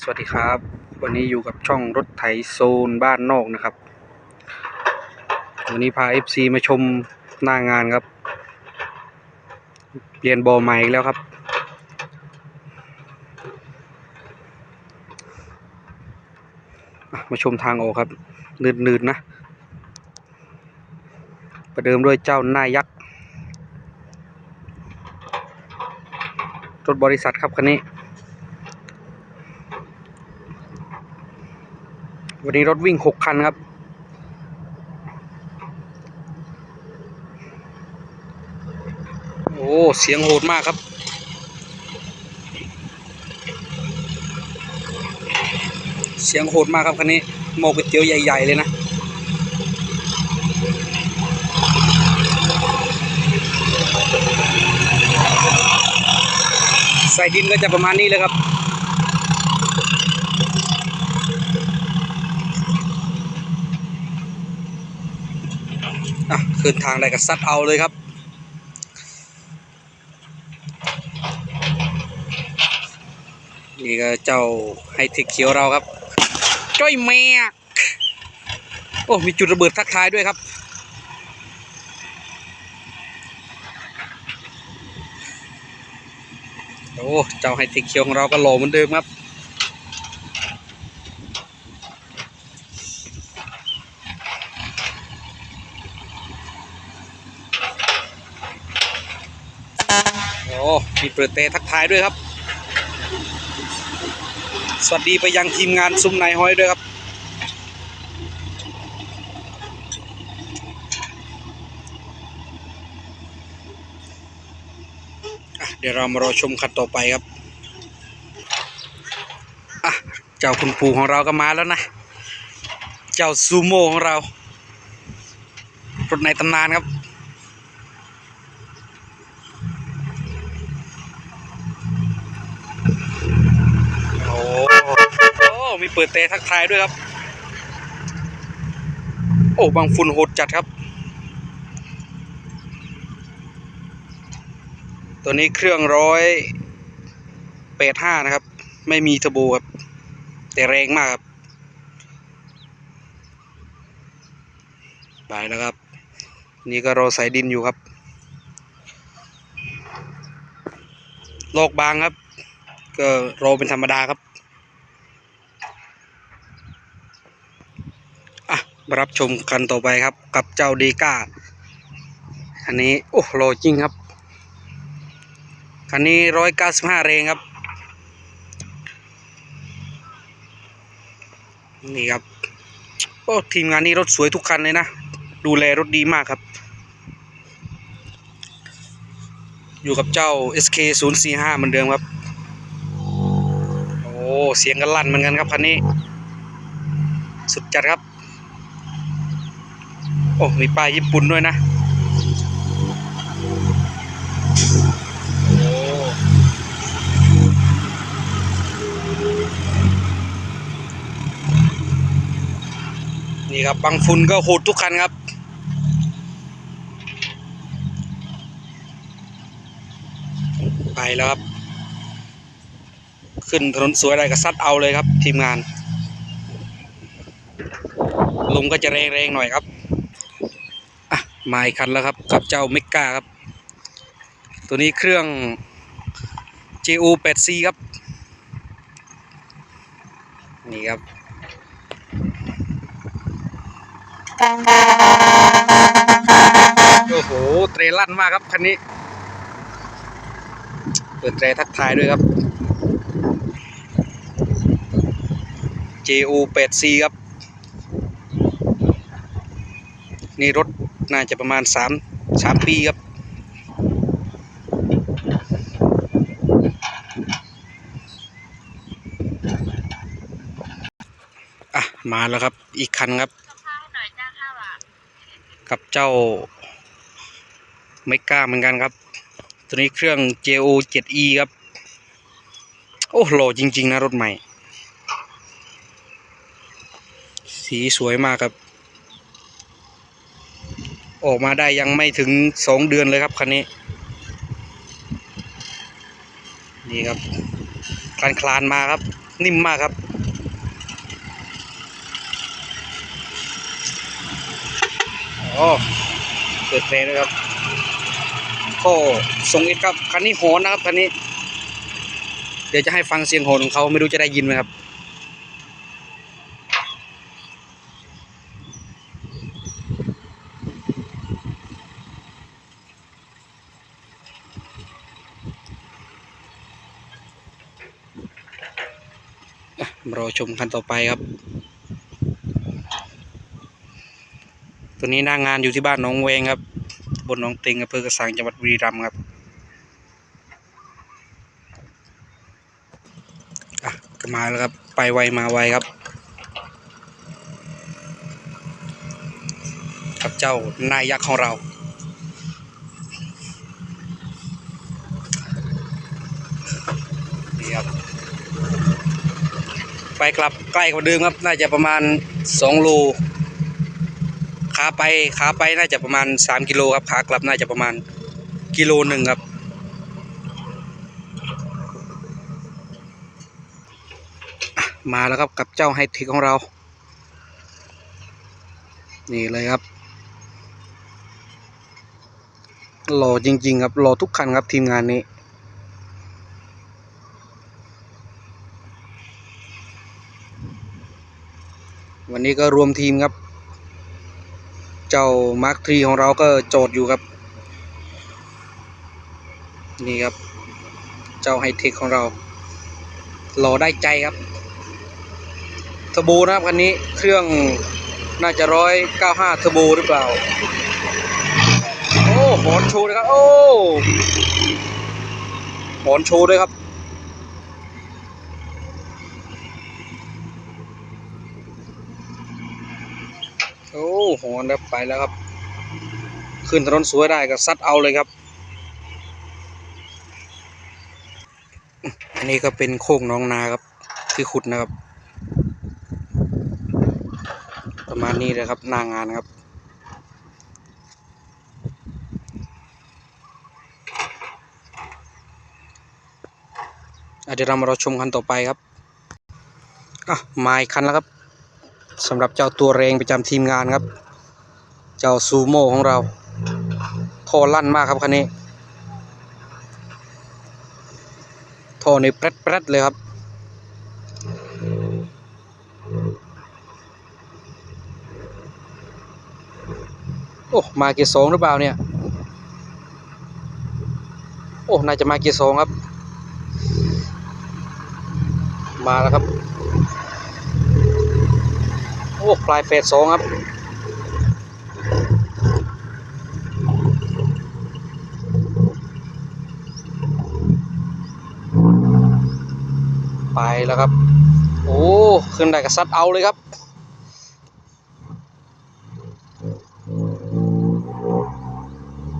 สวัสดีครับ วันนี้อยู่กับช่องรถไถโซนบ้านนอกนะครับ วันนี้พา FC มาชมหน้างานครับ เปลี่ยนบอใหม่อีกแล้วครับ มาชมทางออกครับนืดๆนะประเดิมด้วยเจ้าหน้ายักษ์รถบริษัทครับคันนี้ วันนี้รถวิ่งหกคันครับ โอ้ เสียงโหดมากครับ เสียงโหดมากครับคันนี้หมกก๋วยเตี๋ยวใหญ่ ๆ เลยนะใส่ดินก็จะประมาณนี้เลยครับ อะขึ้นทางได้ก็ซัดเอาเลยครับ นี่ก็เจ้าไฮเทคเขียวเราครับ จ้อยแมกโอ้ มีจุดระเบิดทักทายด้วยครับโอ้ เจ้าไฮเทคเขียวของเราก็หล่อเหมือนเดิมครับ โอ้ มีเปิดเตะทักทายด้วยครับ สวัสดีไปยังทีมงานซุ้มนายห้อยด้วยครับอะเดี๋ยวเรามารอชมคันต่อไปครับอะเจ้าคุณปู่ของเราก็มาแล้วนะ เจ้าซูโม่ของเรารถในตำนานครับ โอ้โอ้มี เปิดเตะทักทายด้วยครับ โอ้บางฝุ่นโหดจัดครับ ตัวนี้เครื่องร้อยแปดห้านะครับ ไม่มีเทอร์โบครับ แต่แรงมากครับไปแล้วครับ นี่ก็รอสายดินอยู่ครับ โลกบางครับ ก็รอเป็นธรรมดาครับ อะ มา รับชมกันต่อไปครับ กับเจ้าดีก้า อันนี้ โอ้โลจริงครับ คันนี้ร้อยเก้าสิบห้าแรงครับ นี่ครับ โอ้ ทีมงานนี้รถสวยทุกคันเลยนะ ดูแลรถดีมากครับ อยู่กับเจ้า SK 0 4 5เหมือนเดิมครับ โอ้ เสียงกันลั่นเหมือนกันครับคันนี้ สุดจัดครับ โอ้มีป้ายญี่ปุ่นด้วยนะโอ้นี่ครับบางฝุ่นก็โหดทุกคันครับไปแล้วครับ ขึ้นถนนสวยอะไรก็ซัดเอาเลยครับทีมงาน ลมก็จะแรงๆหน่อยครับ มาอีกคันแล้วครับ กับเจ้าเมกาครับ ตัวนี้เครื่อง JO 8C ครับ นี่ครับ โอ้โห เตรลั่นมากครับ คันนี้ เปิดแตรทักทายด้วยครับ JO 8C ครับ นี่รถ น่าจะประมาณ3 3ปีครับ อะ มาแล้วครับ อีกคันครับ กับเจ้าไม่กล้าเหมือนกันครับ ตัวนี้เครื่อง JO 7E ครับ โอ้โหล่อจริง ๆ นะ รถใหม่ สีสวยมากครับ ออกมาได้ยังไม่ถึงสองเดือนเลยครับคันนี้ นี่ครับคลานคลานมาครับ นิ่มมากครับ โอ๋อเปิดเพลงด้วยครับก็ทรงเอ็ดครับ คันนี้โหนนะครับคันนี้ เดี๋ยวจะให้ฟังเสียงโหนของเขาไม่รู้จะได้ยินไหมครับ รอชมคันต่อไปครับ ตัวนี้หน้างานอยู่ที่บ้านหนองเวงครับ บนหนองเต็งอำเภอกระสังจังหวัดบุรีรัมย์ครับอะก็มาแล้วครับ ไปไวมาไวครับ กับเจ้านายยักษ์ของเรานี่ครับ ไปกลับใกล้กว่าเดิมครับ น่าจะประมาณ2โลขาไปขาไปน่าจะประมาณ 3 กิโลครับขากลับน่าจะประมาณกิโลหนึ่งครับ มาแล้วครับกับเจ้าไฮเทคของเรา นี่เลยครับหล่อจริง ๆ ครับหล่อทุกคันครับทีมงานนี้ วันนี้ก็รวมทีมครับ เจ้ามาร์คทรีของเราก็โจทย์อยู่ครับ นี่ครับ เจ้าไฮเทคของเราหล่อได้ใจครับเทอร์โบนะครับคันนี้เครื่องน่าจะร้อยเก้าห้าเทอร์โบหรือเปล่า โอ้หอนโชว์เลยครับ โอ้หอนโชว์ด้วยครับ โอ้โหอนครับไปแล้วครับ ขึ้นถนนสวยได้ก็ซัดเอาเลยครับ อันนี้ก็เป็นโคกหน้องนาครับ ที่ขุดนะครับ ประมาณนี้เลยครับหน้างานครับเดี๋ยวเรามารอชมคันต่อไปครับ อะมาอีกคันแล้วครับ สำหรับเจ้าตัวแรงประจำทีมงานครับ เจ้าซูโม่ของเราท่อลั่นมากครับคันนี้ท่อในแปรดๆเลยครับโอ้มาเกียร์สองหรือเปล่าเนี่ย โอ้ น่าจะมาเกียร์สองครับ มาแล้วครับ อ้ปลายเฟสสองครับไปแล้วครับ โอ้ขึ้นได้กับซัดเอาเลยครับ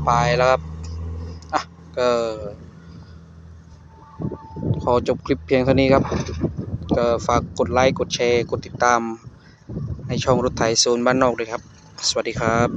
ไปแล้วครับ อะก็ขอจบคลิปเพียงเท่านี้ครับก็ฝากกดไลค์ กดแชร์ กดติดตาม ในช่องรถไถโซนบ้านนอกเลยครับ สวัสดีครับ